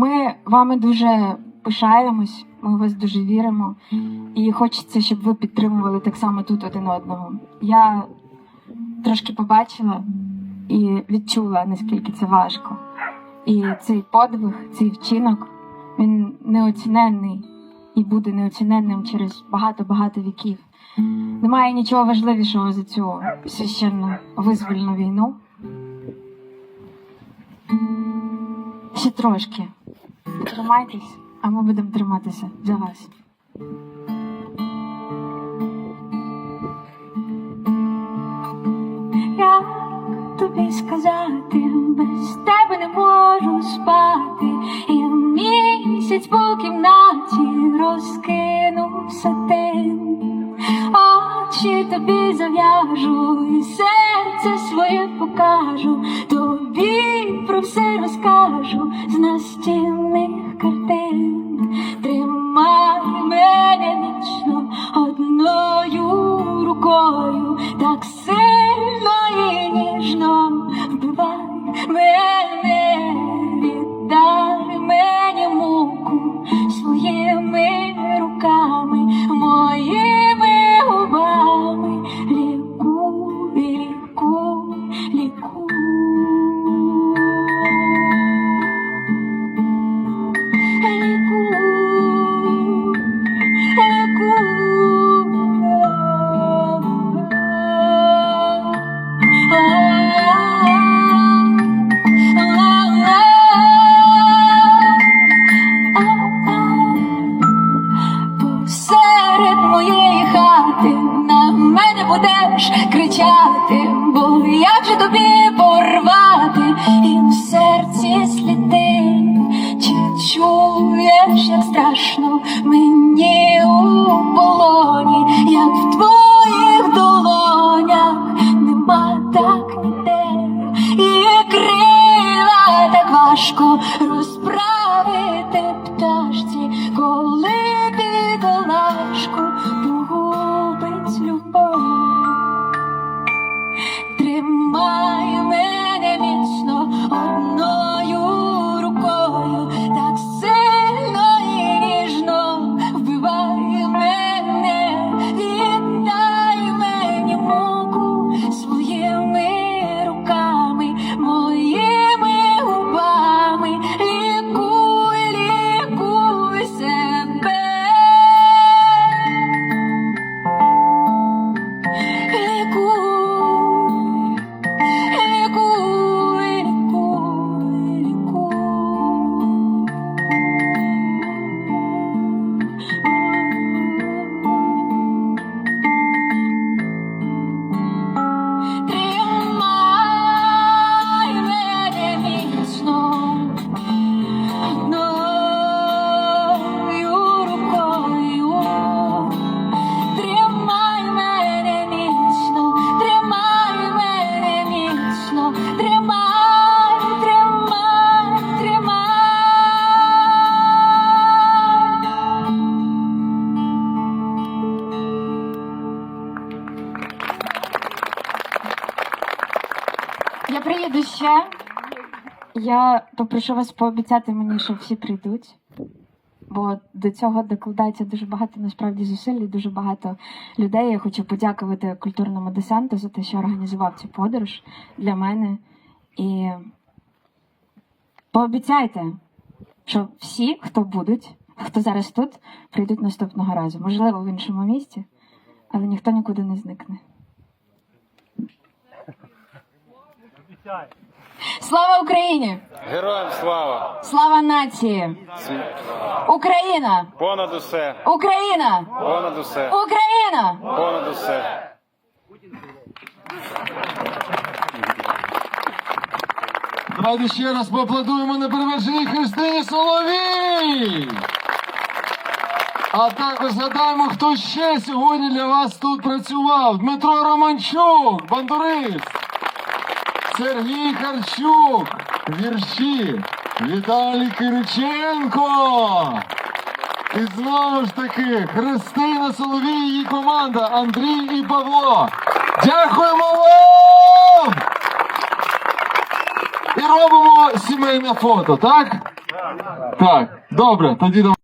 Ми вами дуже пишаємось, ми в вас дуже віримо, і хочеться, щоб ви підтримували так само тут один одного. Я трошки побачила і відчула, наскільки це важко. І цей подвиг, цей вчинок, він неоціненний і буде неоціненним через багато-багато віків. Немає нічого важливішого за цю священну визвольну війну. Ще трошки. Тримайтесь, а ми будемо триматися за вас. Як тобі сказати, без тебе не можу спати, і місяць по кімнаті розкинув сатин. Очі тобі зав'яжу, і серце своє покажу, будеш кричати, бо як же тобі порвати? І в серці сліди, чи чуєш, як страшно мені у полоні, як в твоїх долонях нема так ніде, і крила так важко Я приїду ще. Я попрошу вас пообіцяти мені, що всі прийдуть. Бо до цього докладається дуже багато насправді зусиль і дуже багато людей. Я хочу подякувати культурному десанту за те, що організував цю подорож для мене. І пообіцяйте, що всі, хто будуть, хто зараз тут, прийдуть наступного разу. Можливо, в іншому місці, але ніхто нікуди не зникне. Слава Україні! Героям слава! Слава нації! Україна! Понад усе! Україна! Понад усе! Україна! Понад усе! Давайте ще раз поаплодуємо неперевершеній Христині Соловій. А також згадаємо, хто ще сьогодні для вас тут працював. Дмитро Романчук, бандурист. Сергій Харчук, вірші. Віталій Кириченко. І знову ж таки Христина Соловій її команда Андрій і Павло. Дякуємо вам! І робимо сімейне фото, так? Так, добре, тоді давай.